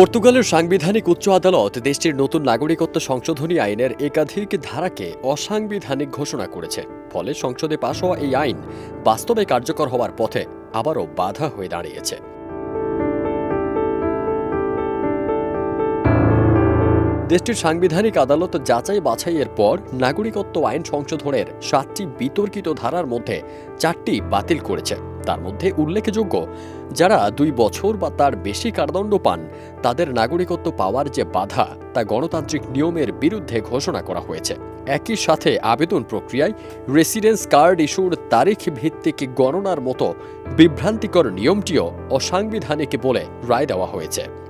পর্তুগালের সাংবিধানিক উচ্চ আদালত দেশটির নতুন নাগরিকত্ব সংশোধনী আইনের একাধিক ধারাকে অসাংবিধানিক ঘোষণা করেছে। ফলে সংসদে পাশ হওয়া এই আইন বাস্তবে কার্যকর হওয়ার পথে আবারও বাধা হয়ে দাঁড়িয়েছে। দেশটির সাংবিধানিক আদালত যাচাই বাছাইয়ের পর নাগরিকত্ব আইন সংশোধনের সাতটি বিতর্কিত ধারার মধ্যে চারটি বাতিল করেছে। তার মধ্যে উল্লেখযোগ্য, যারা দুই বছর বা তার বেশি কারাদণ্ড পান, তাদের নাগরিকত্ব পাওয়ার যে বাধা, তা গণতান্ত্রিক নিয়মের বিরুদ্ধে ঘোষণা করা হয়েছে। একই সাথে আবেদন প্রক্রিয়ায় রেসিডেন্স কার্ড ইস্যুর তারিখ ভিত্তিক গণনার মতো বিভ্রান্তিকর নিয়মটিও অসাংবিধানিক বলে রায় দেওয়া হয়েছে।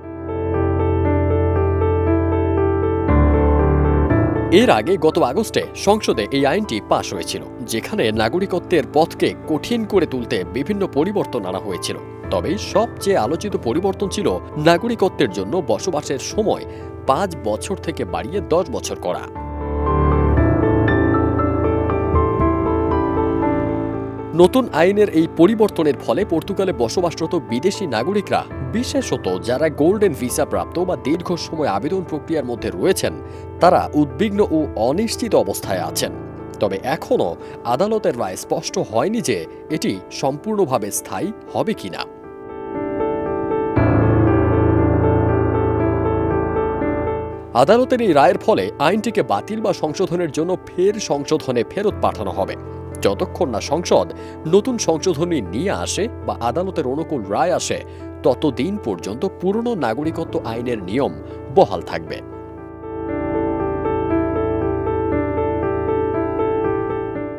এর আগে গত আগস্টে সংসদে এই আইনটি পাশ হয়েছিল, যেখানে নাগরিকত্বের পথকে কঠিন করে তুলতে বিভিন্ন পরিবর্তন আনা হয়েছিল। তবে সবচেয়ে আলোচিত পরিবর্তন ছিল নাগরিকত্বের জন্য বসবাসের সময় পাঁচ বছর থেকে বাড়িয়ে দশ বছর করা। নতুন আইনের এই পরিবর্তনের ফলে পর্তুগালে বসবাসরত বিদেশি নাগরিকরা বিশেষত যারা গোল্ডেন ভিসা প্রাপ্ত বা দীর্ঘ সময় আবেদন প্রক্রিয়ার মধ্যে রয়েছেন, তারা উদ্বিগ্ন ও অনিশ্চিত অবস্থায় আছেন। তবে এখনও আদালতের রায় স্পষ্ট হয়নি যে এটি সম্পূর্ণভাবে স্থায়ী হবে কিনা। আদালতের এই রায়ের ফলে আইনটিকে বাতিল বা সংশোধনের জন্য ফের সংশোধনে ফেরত পাঠানো হবে। যতক্ষণ না সংসদ নতুন সংশোধনী নিয়ে আসে বা আদালতের অনুকূল রায় আসে ততদিন পর্যন্ত পুরনো নাগরিকত্ব আইনের নিয়ম বহাল থাকবে।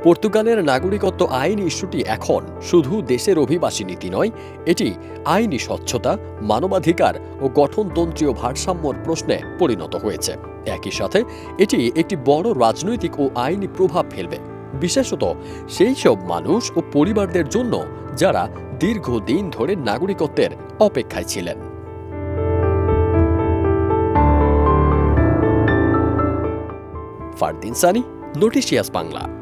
পর্তুগালের নাগরিকত্ব আইন ইস্যুটি এখন শুধু দেশের অভিবাসী নীতি নয়, এটি আইনি স্বচ্ছতা, মানবাধিকার ও গঠনতন্ত্রীয় ভারসাম্যর প্রশ্নে পরিণত হয়েছে। একই সাথে, এটি একটি বড় রাজনৈতিক ও আইনি প্রভাব ফেলবে। বিশেষত সেই সব মানুষ ও পরিবারদের জন্য যারা দীর্ঘদিন ধরে নাগরিকত্বের অপেক্ষায় ছিলেন। ফারদিন সানি নোটিশিয়াস বাংলা।